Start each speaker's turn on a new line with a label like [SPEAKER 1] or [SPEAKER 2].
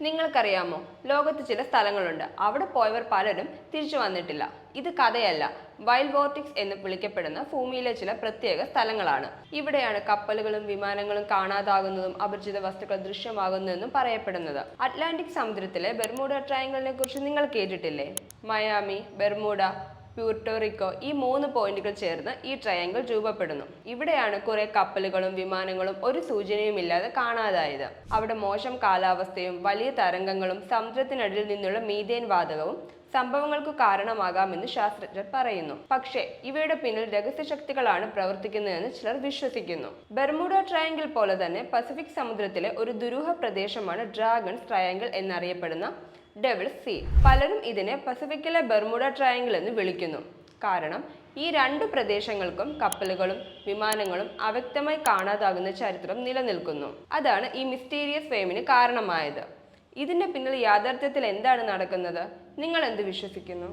[SPEAKER 1] നിങ്ങൾക്കറിയാമോ? ലോകത്ത് ചില സ്ഥലങ്ങളുണ്ട്. അവിടെ പോയവർ പലരും തിരിച്ചു വന്നിട്ടില്ല. ഇത് കഥയല്ല. വൈൽഡ് വോർട്ടിക്സ് എന്ന് വിളിക്കപ്പെടുന്ന ഭൂമിയിലെ ചില പ്രത്യേക സ്ഥലങ്ങളാണ്. ഇവിടെയാണ് കപ്പലുകളും വിമാനങ്ങളും കാണാതാകുന്നതും അപരിചിത വസ്തുക്കൾ ദൃശ്യമാകുന്നതെന്നും പറയപ്പെടുന്നത്. അറ്റ്ലാന്റിക് സമുദ്രത്തിലെ ബെർമൂഡ ട്രയാങ്കിളിനെ കുറിച്ച് നിങ്ങൾ കേട്ടിട്ടില്ലേ? മയാമി ബെർമൂഡ പ്യൂർട്ടോറിക്കോ ഈ മൂന്ന് പോയിന്റുകൾ ചേർന്ന് ഈ ട്രയാങ്കിൾ രൂപപ്പെടുന്നു. ഇവിടെയാണ് കുറെ കപ്പലുകളും വിമാനങ്ങളും ഒരു സൂചനയും ഇല്ലാതെ കാണാതായത്. അവിടെ മോശം കാലാവസ്ഥയും വലിയ തരംഗങ്ങളും സമുദ്രത്തിനടിയിൽ നിന്നുള്ള മീഥേൻ വാതകവും സംഭവങ്ങൾക്ക് കാരണമാകാമെന്ന് ശാസ്ത്രജ്ഞർ പറയുന്നു. പക്ഷേ ഇവയുടെ പിന്നിൽ രഹസ്യശക്തികളാണ് പ്രവർത്തിക്കുന്നതെന്ന് ചിലർ വിശ്വസിക്കുന്നു. ബെർമുഡ ട്രയാങ്കിൾ പോലെ തന്നെ പസഫിക് സമുദ്രത്തിലെ ഒരു ദുരൂഹ പ്രദേശമാണ് ഡ്രാഗൺസ് ട്രയാങ്കിൾ എന്നറിയപ്പെടുന്ന ഡെവിൾ സീ പലരും ഇതിനെ പസഫിക്കിലെ ബർമുഡ ട്രയാങ്കിൾ എന്ന് വിളിക്കുന്നു. കാരണം ഈ രണ്ട് പ്രദേശങ്ങൾക്കും കപ്പലുകളും വിമാനങ്ങളും അവ്യക്തമായി കാണാതാകുന്ന ചരിത്രം നിലനിൽക്കുന്നു. അതാണ് ഈ മിസ്റ്റീരിയസ് ഫെയിമിന് കാരണമായത്. ഇതിന്റെ പിന്നിൽ യാഥാർത്ഥ്യത്തിൽ എന്താണ് നടക്കുന്നത്? നിങ്ങൾ എന്ത് വിശ്വസിക്കുന്നു?